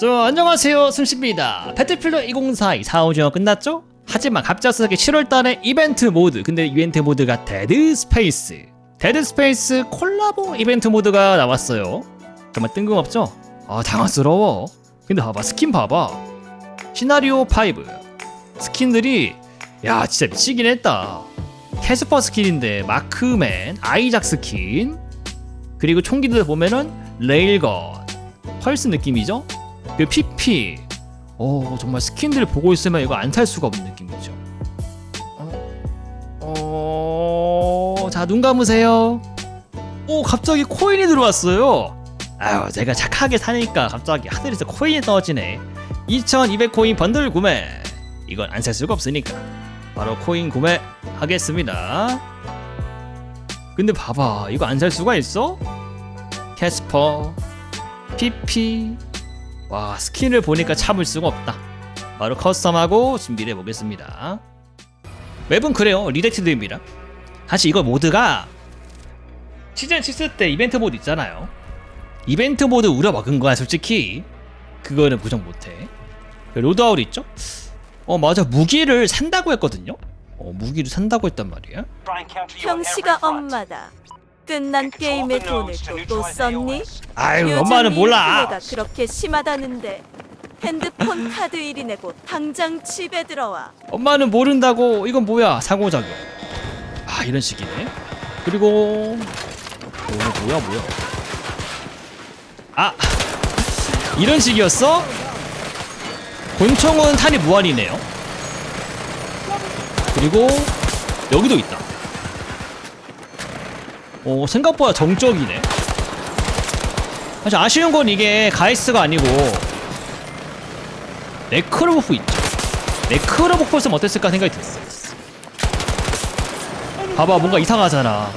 저 안녕하세요. 순식입니다. 배틀필드 2042 4호전 끝났죠? 하지만 갑작스럽게 7월달에 이벤트 모드 근데 이벤트 모드가 데드 스페이스. 데드 스페이스 콜라보 이벤트 모드가 나왔어요. 정말 뜬금없죠? 아 당황스러워. 근데 봐봐 스킨 봐봐. 시나리오 5 스킨들이 야 진짜 미치긴 했다. 캐스퍼 스킨인데 마크맨 아이작 스킨. 그리고 총기들 보면은 레일건. 펄스 느낌이죠? 그 PP 오 정말 스킨들 보고 있으면 이거 안 살 수가 없는 느낌이죠. 어... 어... 자눈 감으세요. 오 갑자기 코인이 들어왔어요. 아유 제가 착하게 사니까 갑자기 하늘에서 코인이 떨어지네. 2200코인 번들 구매. 이건 안 살 수가 없으니까. 바로 코인 구매 하겠습니다. 근데 봐봐 이거 안 살 수가 있어? 캐스퍼 PP 와 스킨을 보니까 참을 수가 없다. 바로 커스텀하고 준비를 해보겠습니다. 맵은 그래요. 리렉티드입니다 사실 이거 모드가 시즌 7 때 이벤트 모드 있잖아요. 이벤트 모드 우려먹은 거야 솔직히. 그거는 부정 못해. 로드아웃 있죠? 어 맞아. 무기를 산다고 했거든요? 어 무기를 산다고 했단 말이야? 형씨가 엄마다. 끝난 게임의 돈을 또, 또 썼니? 아유 요즘 엄마는 몰라. 인플레가 그렇게 심하다는데 핸드폰 카드 1위 내고 당장 집에 들어와. 엄마는 모른다고. 이건 뭐야? 상호작용. 아 이런 식이네. 그리고 어, 이거 뭐야 뭐야? 아 이런 식이었어? 곤충은 탄이 무한이네요. 그리고 여기도 있다 어 생각보다 정적이네. 사실 아쉬운 건 이게 가이스가 아니고 네크로버프 있죠. 네크로버프였으면 어땠을까 생각이 들었어 봐봐 뭔가 이상하잖아.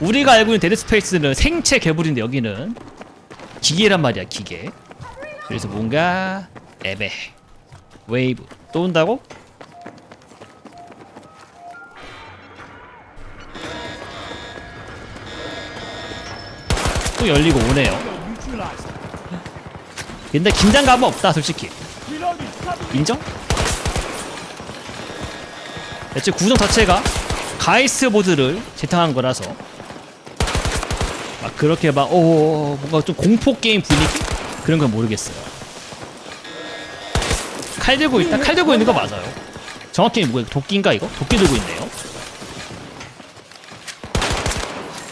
우리가 알고 있는 데드스페이스는 생체 개불인데 여기는 기계란 말이야 기계. 그래서 뭔가 애매해 웨이브. 또 온다고? 또 열리고 오네요 근데 긴장감은 없다 솔직히 인정? 애초에 구성 자체가 가이스 보드를 재탕한 거라서 막 그렇게 막 오, 뭔가 좀 공포 게임 분위기 그런 건 모르겠어요. 칼 들고 있다. 칼 들고 있는 거 맞아요. 정확히 뭐야? 도끼인가 이거? 도끼 들고 있네요.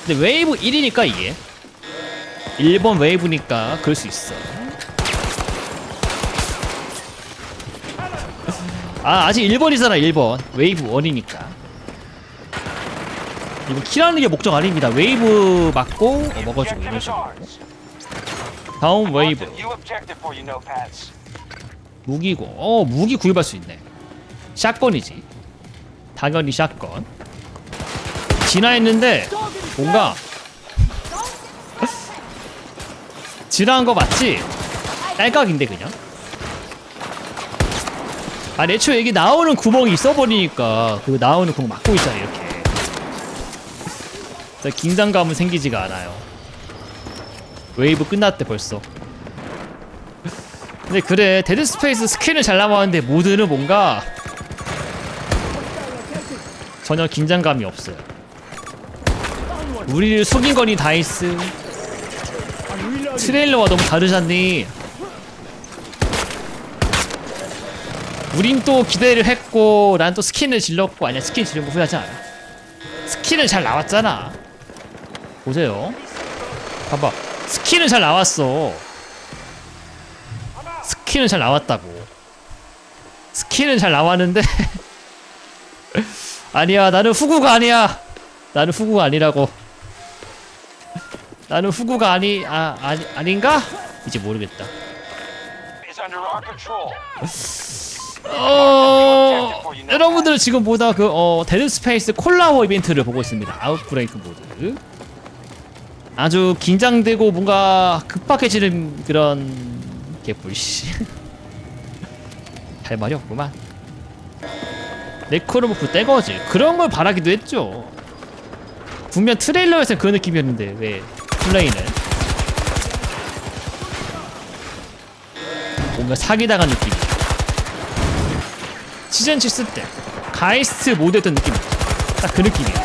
근데 웨이브 1이니까 이게 1번 웨이브니까 그럴 수 있어. 아 아직 1번이잖아 1번 웨이브 1이니까. 이거 킬하는 게 목적 아닙니다. 웨이브 맞고 어, 먹어주고 이런 식으로. 다음 웨이브. 무기고. 어 무기 구입할 수 있네. 샷건이지. 당연히 샷건. 진화했는데 뭔가 진화한 거 맞지? 딸깍인데 그냥? 아 애초에 이게 나오는 구멍이 있어버리니까 그 나오는 구멍 막고 있잖아 이렇게. 그래서 긴장감은 생기지가 않아요. 웨이브 끝났대 벌써. 근데 그래 데드스페이스 스킨은 잘 나왔는데 모드는 뭔가 전혀 긴장감이 없어요. 우리를 속인 거니 다이스 트레일러와 너무 다르잖니? 우린 또 기대를 했고 난 또 스킨을 질렀고 아니야 스킨 지른 거 후회하지 않아. 스킨은 잘 나왔잖아. 보세요. 봐봐. 스킨은 잘 나왔어. 스킨은 잘 나왔다고. 스킨은 잘 나왔는데. 아니야 나는 후구가 아니야. 나는 후구가 아니라고 나는 후구가 아니 아 아니 아닌가? 이제 모르겠다. 어 여러분들 지금 보다 그 어 데드 스페이스 콜라보 이벤트를 보고 있습니다. 아웃브레이크 모드. 아주 긴장되고 뭔가 급박해지는 그런 개뿔씨. 할 말이 없구만. 네크로모프 떼거지 그런 걸 바라기도 했죠. 분명 트레일러에서 그 느낌이었는데 왜 플레이는 뭔가 사기당한 느낌. 시즌 7때 가이스트 모드 했던 느낌. 딱 그 느낌이야.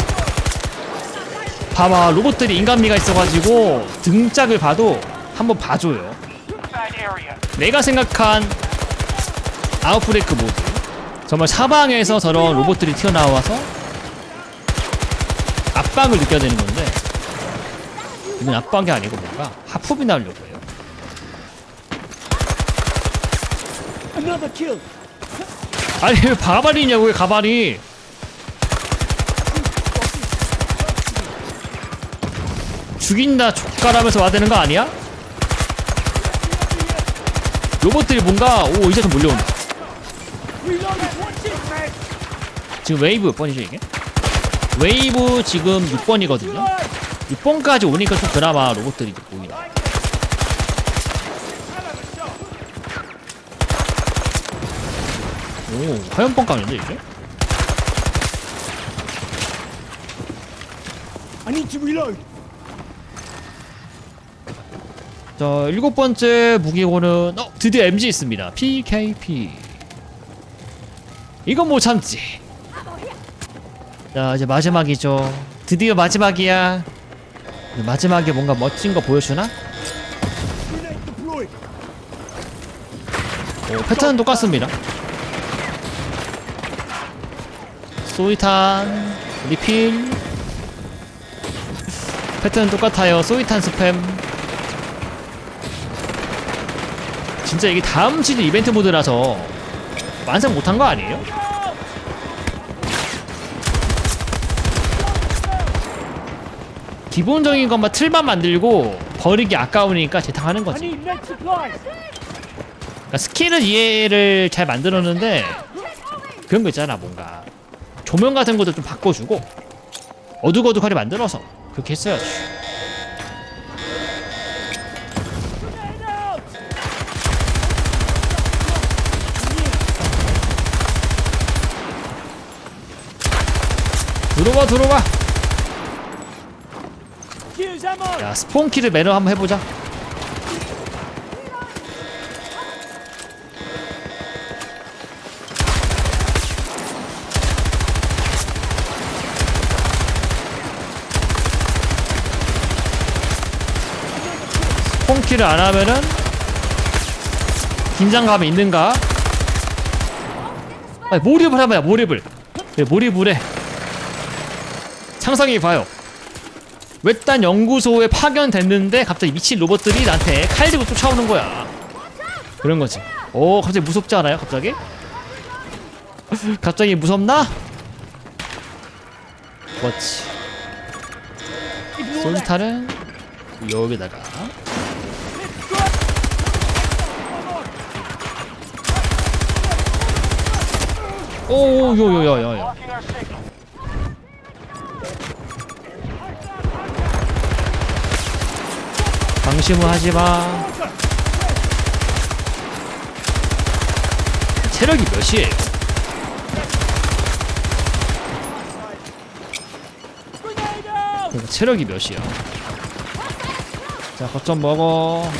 봐봐 로봇들이 인간미가 있어가지고 등짝을 봐도 한번 봐줘요. 내가 생각한 아웃브레이크 모드. 정말 사방에서 저런 로봇들이 튀어나와서 압박을 느껴야 되는 건데 이건 압박이 아니고 뭔가 하품이 나오려고 해요. Another kill. 아니 왜 가발이냐고 왜 가발이 죽인다 족가라면서 와야 되는 거 아니야? 로봇들이 뭔가 오 이제 좀 몰려온다. 지금 웨이브 몇 번이죠 이게? 웨이브 지금 6번이거든요 6번까지 오니까 좀 그나마 로봇들이 좀 보이네. 오 화염병 이제? I need to reload. 자 일곱 번째 무기고는 어 드디어 MG 있습니다. PKP 이건 못 참지. 자 이제 마지막이죠. 드디어 마지막이야 마지막에 뭔가 멋진 거 보여주나? 오, 패턴은 똑같습니다 소이탄 리필 패턴은 똑같아요 소이탄 스팸 진짜 이게 다음 시즌 이벤트 모드라서 완성 못한 거 아니에요? 기본적인 것만 틀만 만들고 버리기 아까우니까 재탕하는 거지. 그러니까 스킬은 이해를 잘 만들었는데 그런 거 있잖아 뭔가 조명 같은 것도 좀 바꿔주고 어둑어둑하게 만들어서 그렇게 했어야지. 들어와 들어와. 야 스폰키를 매너 한번 해보자. 스폰키를 안 하면은 긴장감이 있는가? 아니 몰입을 해봐요 몰입을. 네, 몰입을 해. 상상해 봐요 외딴 연구소에 파견됐는데 갑자기 미친 로봇들이 나한테 칼 들고 쫓아오는 거야. 그런 거지. 오, 갑자기 무섭지 않아요? 갑자기? 갑자기 무섭나? 그렇지. 솔탄은 여기다가 오, 요요요요요. 방심을 하지 마. 체력이 몇이에요? 그러니까 체력이 몇이야? 자, 거점 먹어.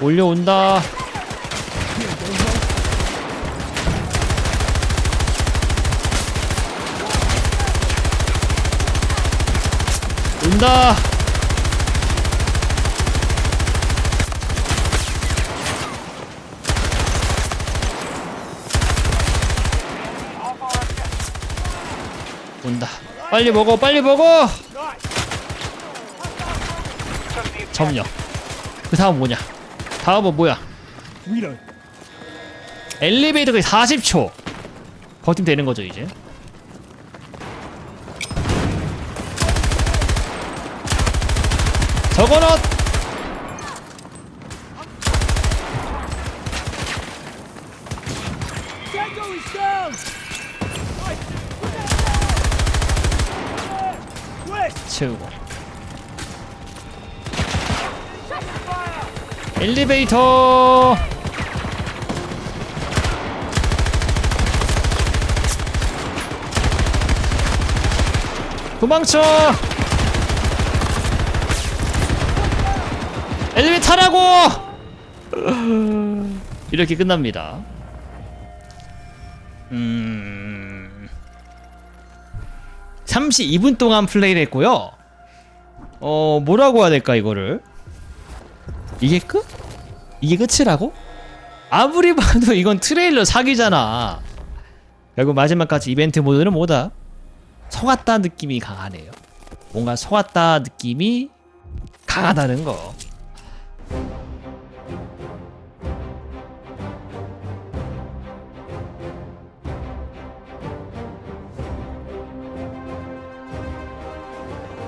몰려온다. 온다. 온다. 빨리 먹어, 빨리 먹어. 점령. 그 다음 뭐냐? 다음은 뭐야? 엘리베이터가 40초. 버티면 되는 거죠 이제. 저거는. 채우고. 엘리베이터. 도망쳐. 엘리베이터 타라고! 이렇게 끝납니다. 음. 32분 동안 플레이를 했고요. 어, 뭐라고 해야 될까, 이거를? 이게 끝? 이게 끝이라고? 아무리 봐도 이건 트레일러 사기잖아. 결국 마지막까지 이벤트 모드는 뭐다? 속았다 느낌이 강하네요. 뭔가 속았다 느낌이 강하다는 거.